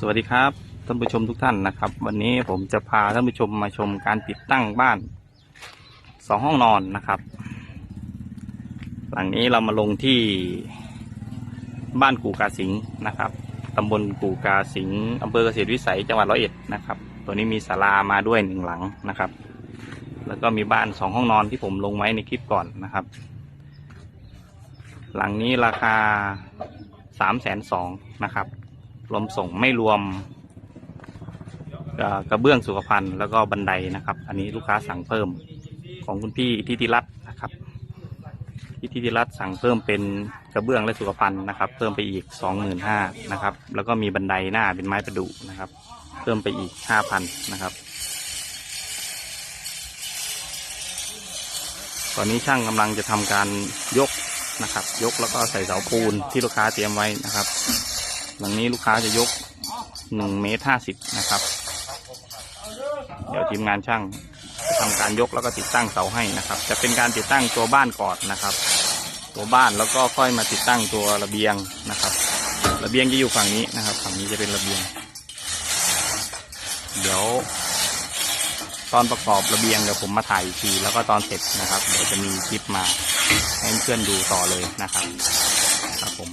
สวัสดีครับท่านผู้ชมทุกท่านนะครับ วันนี้ผมจะพาท่านผู้ชมมาชมการติดตั้งบ้านสองห้องนอนนะครับ หลังนี้เรามาลงที่บ้านกู่กาสิงนะครับตำบลกู่กาสิงอำเภอเกษตรวิสัยจังหวัดร้อยเอ็ดนะครับ ตัวนี้มีศาลามาด้วยหนึ่งหลังนะครับ แล้วก็มีบ้านสองห้องนอนที่ผมลงไว้ในคลิปก่อนนะครับ หลังนี้ราคาสามแสนสองนะครับ รวมส่งไม่รวมกระเบื้องสุขภัณฑ์แล้วก็บันไดนะครับ อันนี้ลูกค้าสั่งเพิ่มของคุณพี่ทิติรัตน์นะครับพี่ทิติรัตน์สั่งเพิ่มเป็นกระเบื้องและสุขภัณฑ์นะครับ เพิ่มไปอีกสองหมื่นห้านะครับ แล้วก็มีบันไดหน้าเป็นไม้ประดุนะครับ เพิ่มไปอีกห้าพันนะครับ ตอนนี้ช่างกำลังจะทำการยกนะครับ ยกแล้วก็ใส่เสาปูนที่ลูกค้าเตรียมไว้นะครับ หลังนี้ลูกค้าจะยกหนึ่งเมตรห้าสิบนะครับ เดี๋ยวทีมงานช่างจะทำการยกแล้วก็ติดตั้งเสาให้นะครับ จะเป็นการติดตั้งตัวบ้านก่อนนะครับ ตัวบ้านแล้วก็ค่อยมาติดตั้งตัวระเบียงนะครับ ระเบียงจะอยู่ฝั่งนี้นะครับ ฝั่งนี้จะเป็นระเบียง เดี๋ยว ตอนประกอบระเบียงเดี๋ยวผมมาถ่ายอีกทีแล้วก็ตอนเสร็จนะครับเดี๋ยวจะมีคลิปมาให้เพื่อนดูต่อเลยนะครับครับผม